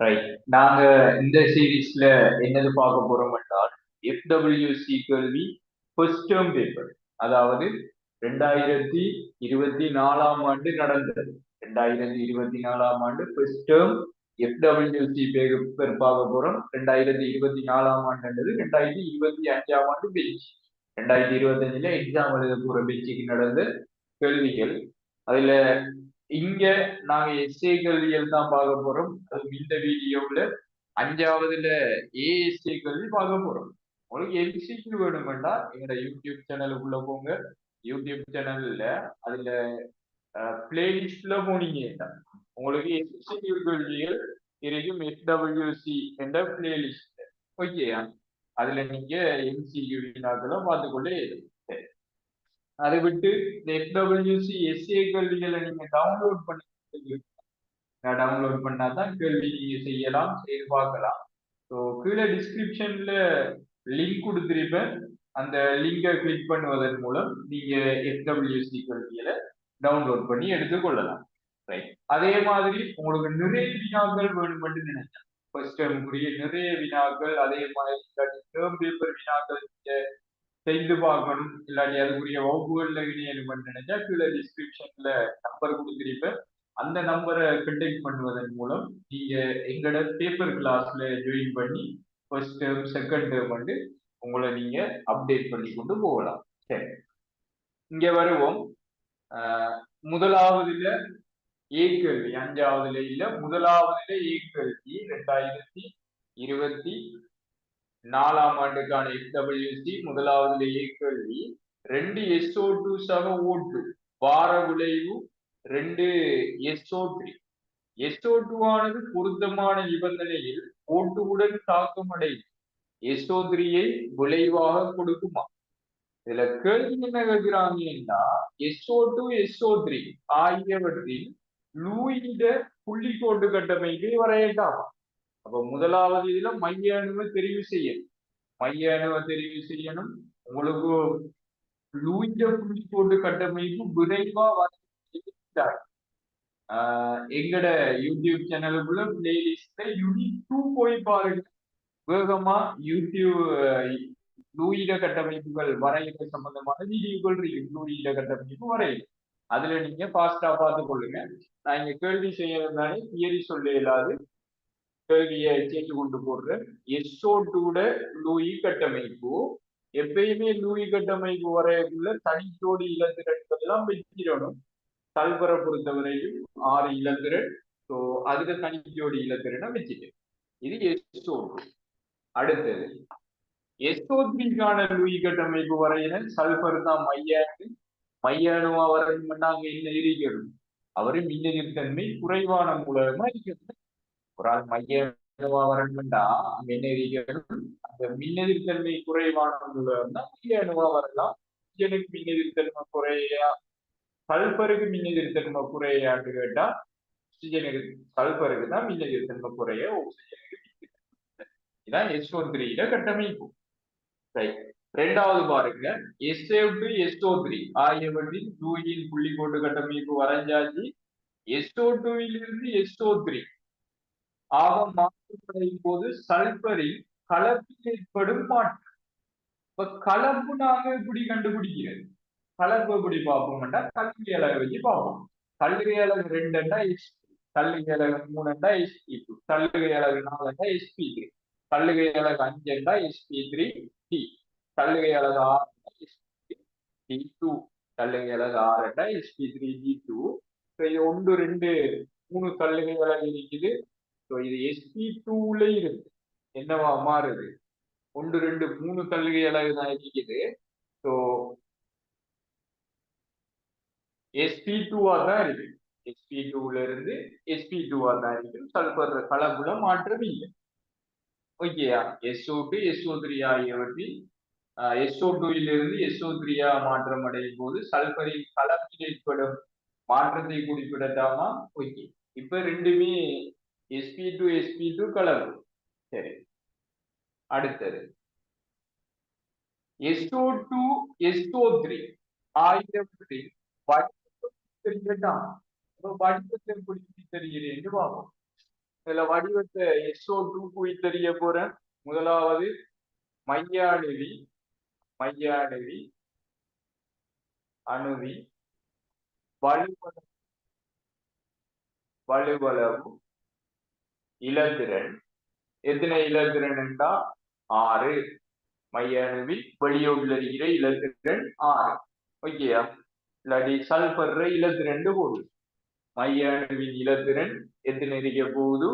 Right நாங்க இந்த சீரீஸ்ல என்னது பார்க்க போறோம் என்றால் எஃப்டபிள்யூசி கேள்வி ஃபர்ஸ்ட் டேர்ம் பேப்பர் அதாவது ரெண்டாயிரத்தி இருபத்தி நாலாம் ஆண்டு நடந்தது. ரெண்டாயிரத்தி இருபத்தி நாலாம் ஆண்டு ஃபர்ஸ்ட் டேர்ம் எஃப்டபிள்யூசி பேப்பர் பார்க்க போறோம். ரெண்டாயிரத்தி இருபத்தி நாலாம் ஆண்டுன்றது ரெண்டாயிரத்தி இருபத்தி அஞ்சாம் ஆண்டு பெஞ்ச் ரெண்டாயிரத்தி இருபத்தஞ்சுல எக்ஸாம் எழுத போற பெஞ்சுக்கு நடந்த கேள்விகள். அதுல இங்க நாங்க எஸ்ஏ கல்வியல் தான் பார்க்க போறோம். அது இந்த வீடியோவில் அஞ்சாவதுல ஏஎஸ்ஏ கல்வி பார்க்க போறோம். உங்களுக்கு எம்சிக்கு வேணுமெண்டா எங்களோட யூடியூப் சேனலுக்குள்ள போங்க. யூடியூப் சேனல்ல அதுல பிளேலிஸ்ட்ல போனீங்கன்னா உங்களுக்கு எம்சிக்யூ கல்விகள் இருக்கும் எஸ்டபிள்யூசி என்ற பிளேலிஸ்ட் ஓகேயா அதுல நீங்க எம்சிக்யூ வினாக்களை பார்த்துக்கொண்டே அதை விட்டு இந்த எஃப்டபிள்யூசி எஸ்ஏ கேள்விகளை நீங்க டவுன்லோட் பண்ணி டவுன்லோட் பண்ணா தான் கேள்வி நீங்க செய்யலாம் செய்து பார்க்கலாம் ஸோ கீழே டிஸ்கிரிப்ஷன்ல லிங்க் கொடுத்துருப்பேன். அந்த லிங்கை கிளிக் பண்ணுவதன் மூலம் நீங்க எஃப்டபிள்யூசி கல்விகளை டவுன்லோட் பண்ணி எடுத்துக்கொள்ளலாம். ரைட் அதே மாதிரி உங்களுக்கு நிறைய வினாக்கள் வேணும்னு நினைச்சேன். ஃபர்ஸ்ட் டைமுக்குரிய நிறைய வினாக்கள் அதே மாதிரி டேர்ம் பேப்பர் வினாக்கள் செய்து பார்க்கணும். இல்லாட்டி அதுக்குரிய வகுப்புகள்ல இணையணும் நினைச்சா கீழே டிஸ்கிரிப்ஷன்ல நம்பர் கொடுத்துருப்பேன். அந்த நம்பரை கண்டெக்ட் பண்ணுவதன் மூலம் நீங்க எங்களோட பேப்பர் கிளாஸ்ல ஜாயின் பண்ணி ஃபர்ஸ்ட் டேர்ம் செகண்ட் டேர்ம் வந்து உங்களை நீங்க அப்டேட் பண்ணி கொண்டு போகலாம். சரி. இங்க வருவோம். முதலாவதுல ஏ கல்வி அஞ்சாவதுல இல்ல முதலாவதுல ஏ கல்வி ரெண்டாயிரத்தி இருபத்தி நாலாம் ஆண்டுக்கான எஃப்டபிள்யூசி முதலாவது ஏ கேள்வி ரெண்டு எஸ்ஓ டூ சக ஓட்டு வார விளைவு ரெண்டு எஸ்ஓ த்ரீ எஸ்ஓ டூ ஆனது பொருத்தமான நிபந்தனையில் ஓட்டுவுடன் தாக்கமடையும். எஸ்ஓ த்ரீயை விளைவாக கொடுக்குமா? இதுல கேள்வி என்ன கேட்கிறாங்கன்னா எஸ்ஓ டூ எஸ்ஓ த்ரீ ஆகியவற்றில் லூயிட புள்ளிக்கோட்டு கட்டமைப்பை வரையட்டாமா? அப்ப முதலாவது இதுல மைய அணுவை தெரிவு செய்யணும். மைய அணுவை தெரிவு செய்யணும். உங்களுக்கு லூயிட புள்ளிக்கோட்டு கட்டமைப்பு விரைவா வரையட்டாங்க எங்கட யூடியூப் சேனலுக்குள்ள பிளேலிஸ்ட யூனிட் டூ போய் பாருங்க. வேகமா யூடியூப் லூயிட கட்டமைப்புகள் வரையிற சம்பந்தமான வீடியோக்கள் இருக்கு. லூயிட கட்டமைப்பு வரையும் அதுல நீங்க ஃபாஸ்டா பார்த்து கொள்ளுங்க நான் இங்க கேள்வி செய்யறதுனாலே தியரி சொல்ல இயலாது. கேள்வியை சேர்த்து கொண்டு போடுறேன் எஸ்ஓ லூயி கட்டமைப்பு. எப்பயுமே லூயி கட்டமைப்பு வரையக்குள்ள தனித்தோடு இலத்திரன்கள் எல்லாம் வச்சிடணும் சல்பரை பொறுத்தவரையும் ஆறு இலத்திரன் ஸோ அதுக்கு தனித்தோடு இலத்திரனை வச்சுட்டேன் இது எஸ்ஓ அடுத்தது எஸ்ஓ த்ரீக்கான லூயி கட்டமைப்பு வரையின சல்பர் தான் மையானு மையானுவா வரணும்னா அங்க என்ன இருக்கணும் அவரும் மின்னெதிர்த்தன்மை குறைவான மூலமா இருக்கிறது. ஒரு ஆள் மைய வரணும்டா அங்க என்ன இருக்கணும் அந்த மின்னெதிர்த்தன்மை குறைவானதுன்னா மைய அணுவா வரலாம் எனக்கு மின்னெதிர்த்தன்மை குறையா? சல்பருக்கு மின்னெதிர்த்தன்மை குறையான்னு கேட்டா ஆக்சிஜனுக்கு சல்பருக்கு தான் மின்னெதிர்த்தன்மை குறைய. ஆக்சிஜனுக்கு இதான் எஸ் ஒன் த்ரீல கட்டமைப்பு. ரைட் ரெண்டாவது பாருங்க. எஸ்ஏ டு எஸ்ஓ த்ரீ ஆகியவற்றின் டூயின் புள்ளிக்கோட்டு கட்டமைப்பு வரைஞ்சாச்சு. எஸ்ஓ டூவிலிருந்து எஸ்ஓ த்ரீ ஆக மாற்றப்படையும் போது சல்பரில் கலப்பில் ஏற்படும் மாற்றம் இப்ப கலப்பு நாங்க எப்படி கண்டுபிடிக்கிறது? கலப்பு எப்படி பார்ப்போம்னா கல்வி அலகை வச்சு பார்ப்போம். கல்வி அலகு ரெண்டுண்டா எஸ் கல்லுகை அலகு மூணுண்டா எஸ்பி டூ கல்வி அழகு நாலுண்டா எஸ்பி த்ரீ கல்லுகை அலகு அஞ்சுண்டா எஸ்பி த்ரீ டி கல்வி அழகு ஆறுண்டா எஸ்பி டி டூ கல்லுகை அலகு ஆறுண்டா எஸ்பி த்ரீ டி டூ ஒன்று ரெண்டு மூணு கல்லுகை அலகு இருக்குது. ஸோ இது எஸ்பி டூல இருக்கு என்னவா மாறுது? ஒன்று ரெண்டு மூணு கல்லுகை அளவு தான் இருக்குது. ஸோ எஸ்பி டூவா தான் இருக்கு. எஸ்பி டூல இருந்து எஸ்பி டூவா தான் இருக்கு. சல்பர் கலப்புல மாற்றம் இல்லை. ஓகேயா எஸ்ஓ டூ எஸ்ஓ த்ரீ ஆகியவற்றில் எஸ்ஓ டூவிலிருந்து எஸ்ஓ த்ரீயா மாற்றம் அடையும் போது சல்பரின் கலப்பில் ஏற்படும் மாற்றத்தை குறிப்பிடட்டாமா? ஓகே இப்ப ரெண்டுமே எஸ்பி டு எஸ்பி டூ கலப்பு சரி. அடுத்தது. எஸ்ஓ டூ எஸ்ஓ த்ரீ ஆகியவற்றில் வடிவத்தை தெரிஞ்சுட்டான் வடிவத்தை பிடிச்சி தெரிகிறேன். பார்ப்போம் இதுல வடிவத்தை எஸ்ஓ டூ போய் தெரிய போறேன். முதலாவது மையாணுவி மையாணுவி அணுவி வலுவல வலுவளவு இலத்திரன் எத்தனை இலத்திரன் என்றா? ஆறு. மைய அணுவில் வெளியோடுல இருக்கிற இலத்திரன் ஆறு. ஓகேயா இல்லாட்டி சல்பர்ற இலத்திரன் போகுது மைய அணுவின் இலத்திரன் எத்தனை இருக்க போகுது?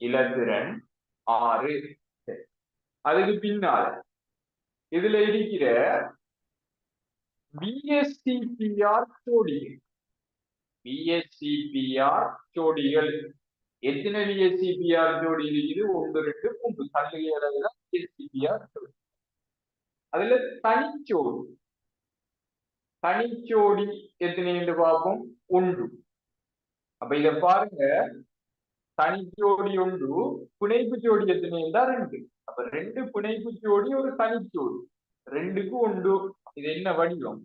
இலத்திரன் ஆறு. அதுக்கு பின்னால இதுல இருக்கிற பிஎஸ்சிபிஆர் சோடிகள் பிஎஸ்சிபிஆர் ஜோடிகள். எத்தனை பிஎஸ்சிபிஆர் ஜோடி இருக்குது? ஒன்று ரெண்டு மூன்று. தள்ளுகை அளவுல பிஎஸ்சிபிஆர் ஜோடி. அதுல தனிச்சோடி. தனிச்சோடி எத்தனைன்னு பார்ப்போம்? ஒன்று. அப்ப இத பாருங்க. தனிச்சோடி ஒன்று புனைப்பு ஜோடி எத்தனை என்றா ரெண்டு. அப்ப ரெண்டு புனைப்பு ஜோடி ஒரு தனிச்சோடி. ரெண்டுக்கு உண்டு இது என்ன வடிவம்?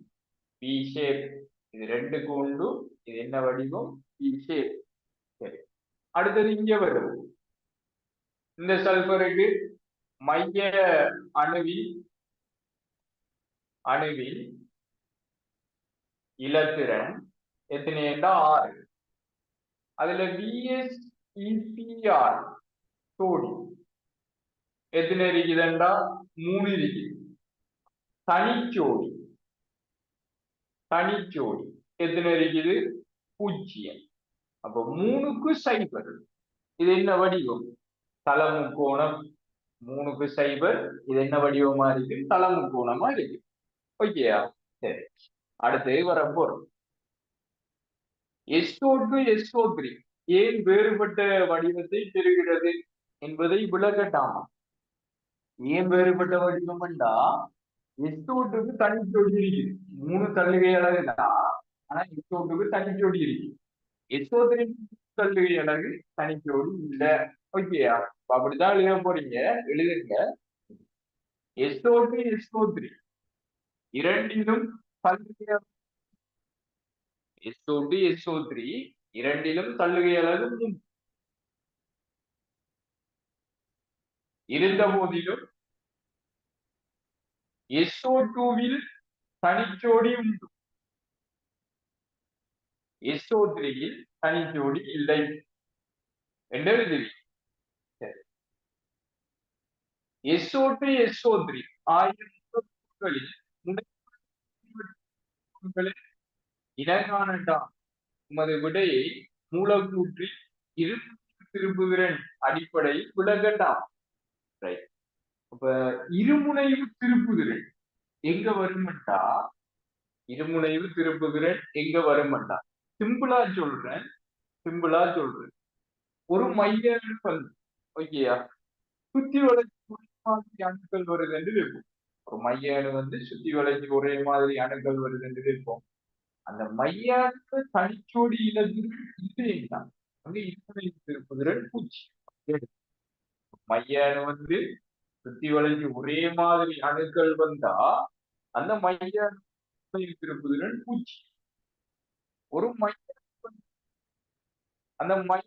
பி ஷேப் இது ரெண்டுக்கு உண்டு இது என்ன வடிவம்? பி ஷேப் அடுத்தது இங்க வரும் இந்த சல்பருக்கு மைய அணுவி அணுவி இலத்திரன் எத்தனை ஆறு. அதுல விஎஸ் இபிஆர் சோடி எத்தனை இருக்குதுண்டா? மூணு இருக்குது தனிச்சோடி. தனிச்சோடி. எத்தனை இருக்குது? பூஜ்ஜியம். அப்ப மூணுக்கு சைபர். இது என்ன வடிவம்? தலமுக்கோணம் மூணுக்கு சைபர். இது என்ன வடிவமா இருக்கு? தலமுக்கோணமா இருக்கு. ஓகேயா? சரி. அடுத்து வரப்போறோம் எஸ்ஓ டூ எஸ்ஓ த்ரீ ஏன் வேறுபட்ட வடிவத்தை பெறுகிறது என்பதை விளக்கட்டாமா? ஏன் வேறுபட்ட வடிவம் என்றா எஸ்ஓட்டுக்கு ஜோடி இருக்குது மூணு தள்ளுகை அளவு தான் ஆனா எஸ்ஓட்டுக்கு தனிச்சோடி இருக்கு. த்ரீ தள்ளுகை எனக்கு தனிக்கோடு இல்ல. ஓகேயா அப்படிதான் எழுத போறீங்க. எழுதுங்க. எஸ்ஓ டு இரண்டிலும் தள்ளுகை எஸ்ஓ டு இரண்டிலும் தள்ளுகை அளவு இருந்த போதிலும் எஸ்ஓ டூவில் தனிச்சோடி உண்டு. எஸ்ஓ த்ரீயில் ஜோடி இல்லை என்று எழுதுவி எஸ்ஓ த்ரீ எஸ்ஓ த்ரீ ஆயிரம் இனங்கானட்டாம் உமது விடையை மூலக்கூற்றி இரு திருப்புகிறன் அடிப்படையில் விளக்கட்டாம் அப்ப இருமுனைவு திருப்புகிறேன் எங்க வருமெண்டா? இருமுனைவு திருப்புதிறன் எங்க வருமெண்டா? சிம்பிளா சொல்றேன். சிம்பிளா சொல்றேன். ஒரு மைய பந்து ஓகேயா சுத்தி வளைச்சு ஒரே மாதிரி அணுக்கள் வருது என்று வைப்போம். ஒரு மைய அணு வந்து சுத்தி வளைச்சு ஒரே மாதிரி அணுக்கள் வருது என்று வைப்போம். அந்த மைய அணுக்கு தனிச்சோடி இலத்திரன் அங்க இருமுனைவு திருப்புதிறன் பூச்சி. மைய அணு வந்து சுத்தி வளைஞ்சு ஒரே மாதிரி அணுக்கள் வந்தா அந்த மைய திருப்புதிறன் பூச்சி. ஒரு மைய அந்த மைய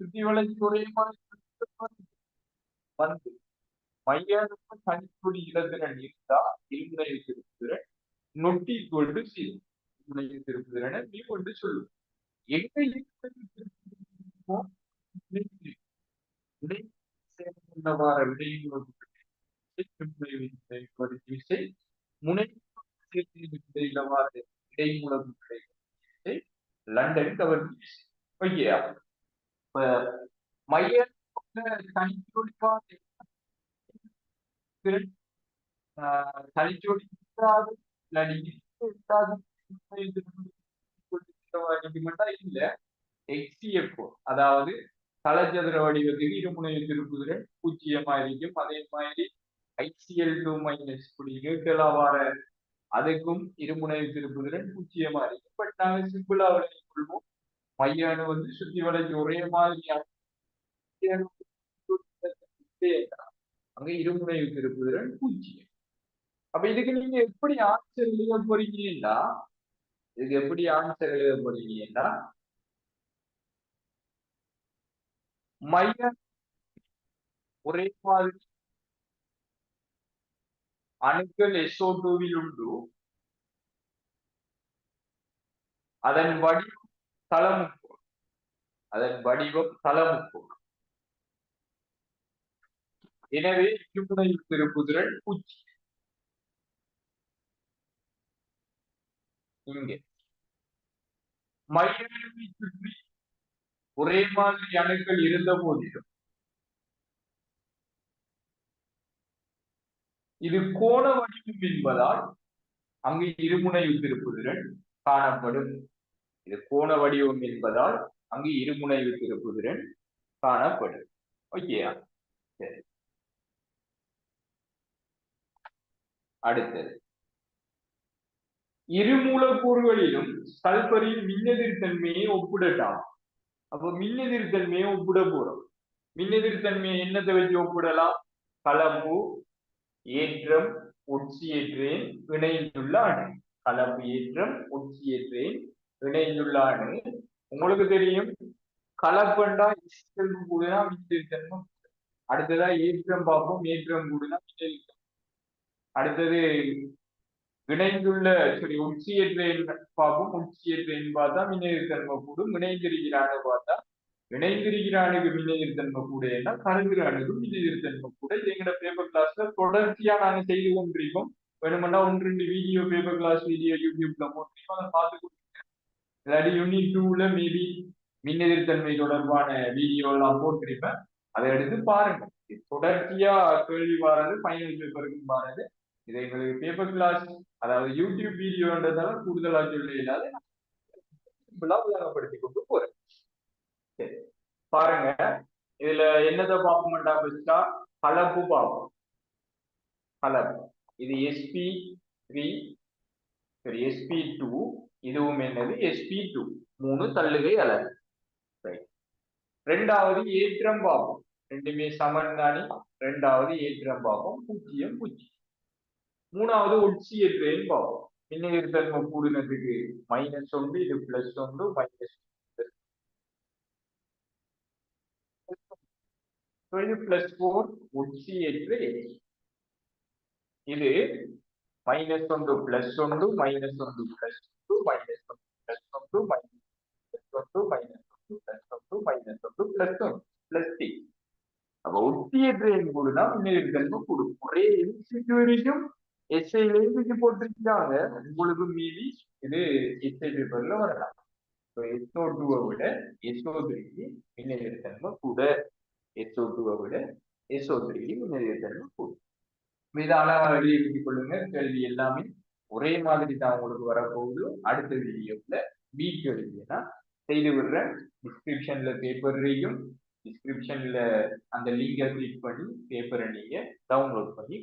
சுத்தி வளைஞ்சு ஒரே வந்து மைய தனித்துடி இலத்திரன் இருந்தா இருமுனை திருப்புதிறன் நொட்டி கொண்டு சீரும் இருமுனை திருப்புதிறனை நீ கொண்டு சொல்லும் எங்க இருமுனை வார விசை. முனை இலவார இடைமுகம் லண்டன் கவர்மெண்ட் ஓகே இப்ப மைய தனிச்சோடி தனிச்சோடி இல்ல எக்ஸிஎஃப் அதாவது தலச்சதுர வடிவத்துக்கு இருமுனை திருப்புதிறன் பூஜ்ஜியமா இருக்கும் அதே மாதிரி ஐசிஎல் டூ மைனஸ் நீக்கலாவார அதுக்கும் இருமுனை திருப்புதிறன் பூஜ்ஜியமா இருக்கும் பட் நாங்க சிம்பிளா விளங்கி கொள்வோம் மையானு வந்து சுத்தி வளைஞ்சு ஒரே மாதிரியான அங்க இருமுனை திருப்புதிறன் பூஜ்ஜியம். அப்ப இதுக்கு நீங்க எப்படி ஆன்சர் எழுத போறீங்கன்னா இதுக்கு எப்படி ஆன்சர் எழுத போறீங்கன்னா மைய ஒரே மாதிரி அணுக்கள் எஸ்ஓ டூவில் உண்டு அதன் வடிவம் தளமுக்கோணம் அதன் வடிவம் தளமுக்கோணம் எனவே இருமுனை திருப்புதிரன் பூச்சி. இங்கே. மையத்தை சுற்றி ஒரே மாதிரி அணுக்கள் இருந்த போதிலும் இது கோண வடிவம் என்பதால் அங்கு இருமுனை திருப்புதிரன் காணப்படும். இது கோண வடிவம் என்பதால் அங்கு இருமுனை திருப்புதிரன் காணப்படும். ஓகேயா சரி. அடுத்தது. இரு மூலக்கூறுகளிலும் சல்பரின் மின்னெதிர்த்தன்மையை ஒப்பிடலாம். அப்போ மின்னெதிர்த்தன்மையை ஒப்பிட போறோம். மின்னெதிர்த்தன்மையை என்னத்தை வச்சு ஒப்பிடலாம்? கலம்பு ஏற்றம் ஒட்சியேற்றேன் இணைந்துள்ள அணு. கலப்பு ஏற்றம் ஒட்சியேற்றேன் இணைந்துள்ள அணு. உங்களுக்கு தெரியும் கலப்பண்டா இஷ்டம் கூடனா மின்னெதிர்த்தன்மை அடுத்ததா ஏற்றம் பார்ப்போம் ஏற்றம் கூடனா மின்னெதிர்த்தன்மை அடுத்தது இணைந்துள்ள சரி உச்சியற்ற பார்ப்போம் உச்சியற்ற பார்த்தா மின்னெதிர்த்தன்மை கூடும். இணைந்திருக்கிறான்னு பார்த்தா இணைந்திருக்கிறானுக்கு தன்மை கூட என்ன? கருங்குறானுக்கு தன்மை கூட இது எங்கட பேப்பர் கிளாஸ்ல தொடர்ச்சியா நாங்க செய்து கொண்டிருக்கோம். வேணுமெண்டா ஒன்று ரெண்டு வீடியோ பேப்பர் கிளாஸ் வீடியோ யூடியூப்ல போட்டிருக்கோம். அதை பார்த்து கொடுத்துருக்கேன் இல்லாட்டி யூனிட் டூல மேபி மின்னெதிர்த்தன்மை தொடர்பான வீடியோ எல்லாம் போட்டிருப்பேன். அதை எடுத்து பாருங்க தொடர்ச்சியா கேள்வி பாருது ஃபைனல் பேப்பருக்கும் பாருது இது எங்களுக்கு பேப்பர் கிளாஸ் அதாவது யூடியூப் வீடியோன்றதால கூடுதலா சொல்ல இல்லாத சிம்பிளா கொண்டு போறேன். சரி பாருங்க. இதுல என்னதை பார்ப்போம்டா பெஸ்டா கலப்பு பார்ப்போம். கலப்பு. இது எஸ்பி த்ரீ சரி எஸ்பி டூ இதுவும் என்னது? எஸ்பி டூ மூணு தள்ளுகை அலகு ரெண்டாவது ஏற்றம் பார்ப்போம். ரெண்டுமே சமன் தானே. ரெண்டாவது ஏற்றம் பார்ப்போம். பூஜ்ஜியம் பூஜ்ஜியம். மூணாவது ஒட்சியற்றேன்னு பார்ப்போம். மின்னெதிர்த்தன்மை கூடினதுக்கு? மைனஸ் ஒன்று இது பிளஸ் ஒன்று மைனஸ் இது பிளஸ் போர் என்று இது மைனஸ் ஒன்று பிளஸ் ஒன்று மைனஸ் ஒன்று பிளஸ் ஒன்று மைனஸ் ஒன்று பிளஸ் ஒன்று மைனஸ் ஒன்று மைனஸ் ஒன்று பிளஸ் ஒன்று மைனஸ் ஒன்று பிளஸ் ஒன்று பிளஸ் டி அப்ப ஒட்டியற்றேன் கூட மின்னெதிர்த்தன்மை கூடும். ஒரே எம்சிக்கு வரைக்கும் எஸ்ஐல இருந்து போட்டிருக்காங்க. உங்களுக்கு மீதி இது எஸ்ஐ பேப்பர்ல வரலாம். எஸ்ஓ டூவை விட எஸ்ஓ த்ரீக்கு மின்னெதிர்த்தன்மை கூட. SO2 விட எஸ்ஓ த்ரீக்கு மின்னெதிர்த்தன்மை கூடும் அழகாக வெளியே எழுதி கொள்ளுங்க கேள்வி எல்லாமே ஒரே மாதிரி தான் உங்களுக்கு வரப்போகுது. அடுத்த வீடியோவில் பி தான் செய்து விடுறேன் டிஸ்கிரிப்ஷன்ல பேப்பர் டிஸ்கிரிப்ஷன்ல அந்த லிங்கை கிளிக் பண்ணி பேப்பரை நீங்க டவுன்லோட் பண்ணி